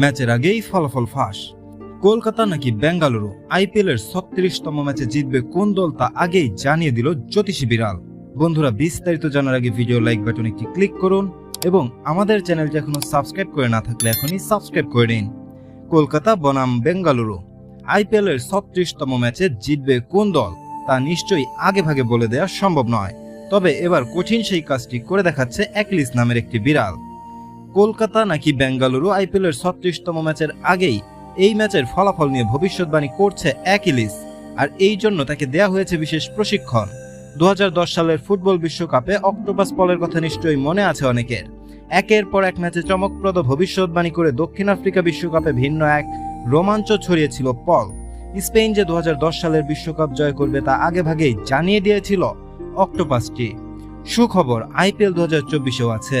ম্যাচের আগেই ফলাফল ফাঁস। কলকাতা নাকি বেঙ্গালুরু আইপিএল এর ছত্রিশতম ম্যাচে জিতবে কোন দল তা আগেই জানিয়ে দিল জ্যোতিষী বিড়াল। বন্ধুরা, বিস্তারিত জানার আগে ভিডিও লাইক বাটন একটি ক্লিক করুন এবং আমাদের চ্যানেলটি এখনও সাবস্ক্রাইব করে না থাকলে এখনই সাবস্ক্রাইব করে নিন। কলকাতা, বনাম, বেঙ্গালুরু আইপিএল এর ছত্রিশতম ম্যাচে জিতবে কোন দল তা নিশ্চয়ই আগে ভাগে বলে দেওয়া সম্ভব নয়। তবে এবার কঠিন সেই কাজটি করে দেখাচ্ছে একলিস নামের একটি বিড়াল। কলকাতা নাকি বেঙ্গালুরু আইপিএল এর ছত্রিশতম ম্যাচের আগেই এই ম্যাচের ফলাফল নিয়ে ভবিষ্যৎবাণী করছে অ্যাকিলিস আর এই জন্য তাকে দেয়া হয়েছে বিশেষ প্রশিক্ষণ। দু হাজার দশ সালের ফুটবল বিশ্বকাপে অক্টোপাস পলের কথা নিশ্চয়ই মনে আছে অনেকের। একের পর এক ম্যাচে চমকপ্রদ ভবিষ্যৎবাণী করে দক্ষিণ আফ্রিকা বিশ্বকাপে ভিন্ন এক রোমাঞ্চ ছড়িয়েছিল পল। স্পেন যে দু হাজার দশ সালের বিশ্বকাপ জয় করবে তা আগে ভাগেই জানিয়ে দিয়েছিল অক্টোপাসটি। সুখবর, আইপিএল দু হাজার চব্বিশেও আছে।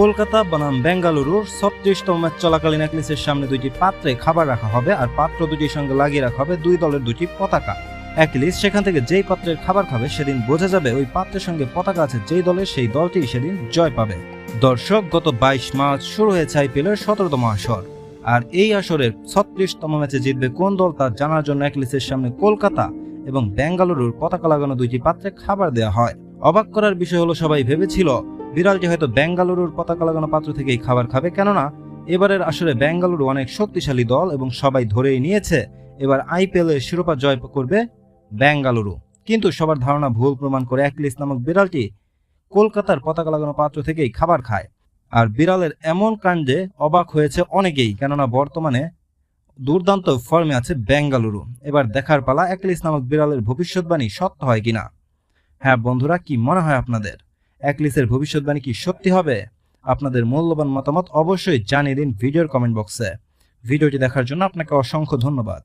কলকাতা, বনাম বেঙ্গালুরুর ছত্রিশতম ম্যাচ চলাকালীন এক একলিসের সামনে দুইটি পাত্রে খাবার রাখা হবে আর পাত্র দুটির সঙ্গে লাগিয়ে রাখা হবে দুই দলের দুটি পতাকা। একলিস সেখান থেকে যেই পাত্রের খাবার খাবে সেদিন বোঝা যাবে ওই পাত্রের সঙ্গে পতাকা আছে যেই দলের সেই দলটি সেদিন জয় পাবে। দর্শক, গত বাইশ মার্চ শুরু হয়েছে আইপিএল এর সতেরোতম আসর। আর এই আসরের ছত্রিশতম ম্যাচে জিতবে কোন দল তা জানার জন্য একলিসের সামনে কলকাতা এবং বেঙ্গালুরুর পতাকা লাগানো দুইটি পাত্রে খাবার দেওয়া হয়। অবাক করার বিষয় হলো, সবাই ভেবেছিল বিড়ালটি হয়তো বেঙ্গালুরুর পতাকা লাগানো পাত্র থেকেই খাবার খাবে, কেননা এবারের আসলে বেঙ্গালুরু অনেক শক্তিশালী দল এবং সবাই ধরেই নিয়েছে, এবার আইপিএল এর শিরোপা জয় করবে বেঙ্গালুরু। কিন্তু সবার ধারণা ভুল প্রমাণ করে একলিস নামক বিড়ালটি কলকাতার পতাকা লাগানো পাত্র থেকেই খাবার খায়। আর বিড়ালের এমন কাণ্ডে অবাক হয়েছে অনেকেই, কেননা বর্তমানে দুর্দান্ত ফর্মে আছে বেঙ্গালুরু। এবার দেখার পালা একলিস নামক বিড়ালের ভবিষ্যৎবাণী সত্য হয় কিনা? হ্যাঁ বন্ধুরা, কি মনে হয় আপনাদের? একলিসের ভবিষ্যৎবাণী কি সত্যি হবে? আপনাদের মূল্যবান মতামত অবশ্যই জানিয়ে দিন ভিডিওর কমেন্ট বক্সে। ভিডিওটি দেখার জন্য আপনাকে অসংখ্য ধন্যবাদ।